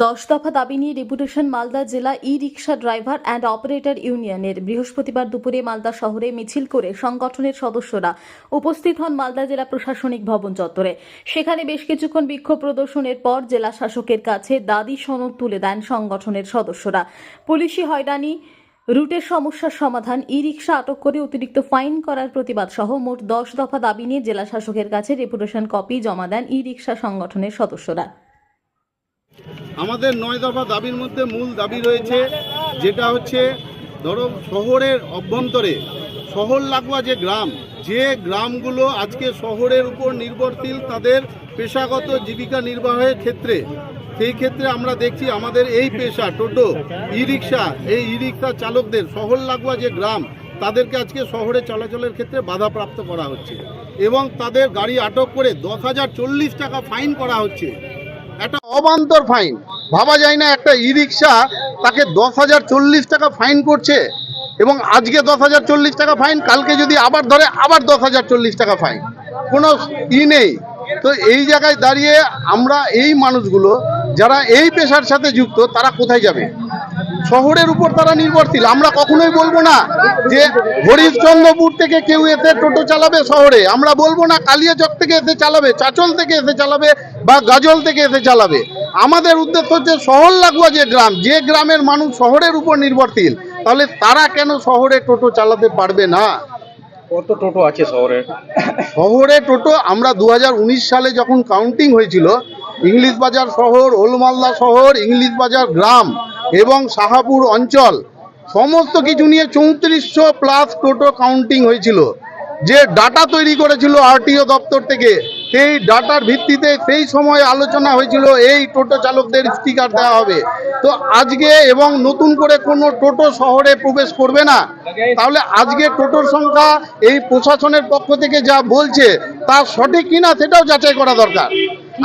দশ দফা দাবি নিয়ে ডেপুটেশন মালদা জেলা e rickshaw driver and operator ইউনিয়নের বৃহস্পতিবার দুপুরে মালদা শহরে মিছিল করে সংগঠনের সদস্যরা উপস্থিত হন মালদা জেলা প্রশাসনিক ভবন চত্বরে। সেখানে বেশ কিছুক্ষণ বিক্ষোভ প্রদর্শনের পর জেলা শাসকের কাছে দাদি সনদ তুলে দেন সংগঠনের সদস্যরা। পুলিশি হয়রানি, রুটের সমস্যার সমাধান ই রিক্সা আটক করে অতিরিক্ত ফাইন করার প্রতিবাদ সহ মোট দশ দফা দাবি নিয়ে জেলা শাসকের কাছে ডেপুটেশন কপি জমা দেন ই রিক্সা সংগঠনের সদস্যরা। আমাদের নয় দফা দাবির মধ্যে মূল দাবি রয়েছে, যেটা হচ্ছে, ধরো, শহরের অভ্যন্তরে, শহর লাগোয়া যে গ্রাম, যে গ্রামগুলো আজকে শহরের উপর নির্ভরশীল তাদের পেশাগত জীবিকা নির্বাহের ক্ষেত্রে, সেই ক্ষেত্রে আমরা দেখছি আমাদের এই পেশা, টোটো ই রিক্সা এই ই রিক্সা চালকদের, শহর লাগোয়া যে গ্রাম, তাদেরকে আজকে শহরে চলাচলের ক্ষেত্রে বাধাপ্রাপ্ত করা হচ্ছে এবং তাদের গাড়ি আটক করে দশ হাজার চল্লিশ টাকা ফাইন করা হচ্ছে। একটা অবান্তর ফাইন। ভাবা যায় না একটা ই রিক্সা তাকে দশ হাজার চল্লিশ টাকা ফাইন করছে এবং আজকে দশ হাজার চল্লিশ টাকা ফাইন, কালকে যদি আবার ধরে, আবার দশ হাজার চল্লিশ টাকা ফাইন। কোনো ই নেই। তো এই জায়গায় দাঁড়িয়ে আমরা এই মানুষগুলো, যারা এই পেশার সাথে যুক্ত, তারা কোথায় যাবে? শহরের উপর তারা নির্ভরশীল। আমরা কখনোই বলব না যে হরিশ্চন্দ্রপুর থেকে কেউ এসে টোটো চালাবে শহরে। আমরা বলব না কালিয়াচক থেকে এসে চালাবে চাচল থেকে এসে চালাবে বা গাজল থেকে এসে চালাবে। আমাদের উদ্দেশ্য হচ্ছে শহর লাগোয়া যে গ্রাম যে গ্রামের মানুষ শহরের উপর নির্ভরশীল তাহলে তারা কেন শহরে টোটো চালাতে পারবে না? কত টোটো আছে শহরে? শহরে টোটো আমরা দু হাজার উনিশ সালে যখন কাউন্টিং হয়েছিল ইংলিশ বাজার শহর ওলমালদা শহর ইংলিশ বাজার গ্রাম এবং শাহাপুর অঞ্চল, সমস্ত কিছু নিয়ে চৌত্রিশশো প্লাস টোটো কাউন্টিং হয়েছিল। যে ডাটা তৈরি করেছিল আরটিও দপ্তর থেকে, সেই ডাটার ভিত্তিতে সেই সময় আলোচনা হয়েছিল, এই টোটো চালকদের স্টিকার দেওয়া হবে। তো আজকে এবং নতুন করে কোনো টোটো শহরে প্রবেশ করবে না, তাহলে আজকে টোটোর সংখ্যা এই প্রশাসনের পক্ষ থেকে যা বলছে, তা সঠিক কিনা সেটাও যাচাই করা দরকার।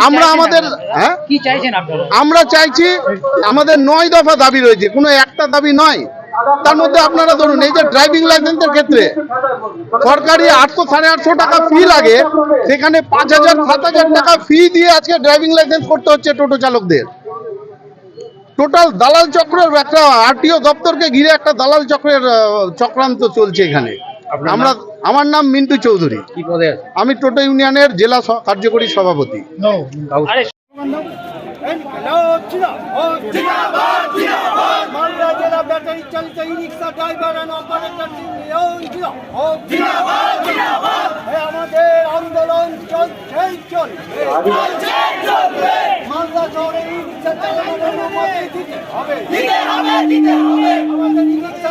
আমরা আমাদের হ্যাঁ? কি চাইছেন আপনারা? আমরা চাইছি আমাদের নয় দফা দাবি রয়েছে কোনো একটা দাবি নয়। তার মধ্যে আপনারা ধরুন এই যে ড্রাইভিং লাইসেন্সের ক্ষেত্রে সরকারি আটশো সাড়ে আটশো টাকা ফি লাগে সেখানে পাঁচ হাজার সাত হাজার টাকা ফি দিয়ে আজকে ড্রাইভিং লাইসেন্স করতে হচ্ছে টোটো চালকদের। টোটাল দালাল চক্রের একটা আরটিও দপ্তরকে ঘিরে একটা দালাল চক্রের চক্রান্ত চলছে এখানে। আমরা আমার নাম মিন্টু চৌধুরী। কি পদে আমি টোটো ইউনিয়নের জেলা স- কার্যকরী সভাপতি। আমাদের আন্দোলন চলছেই চলবে মালদা শহরে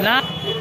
你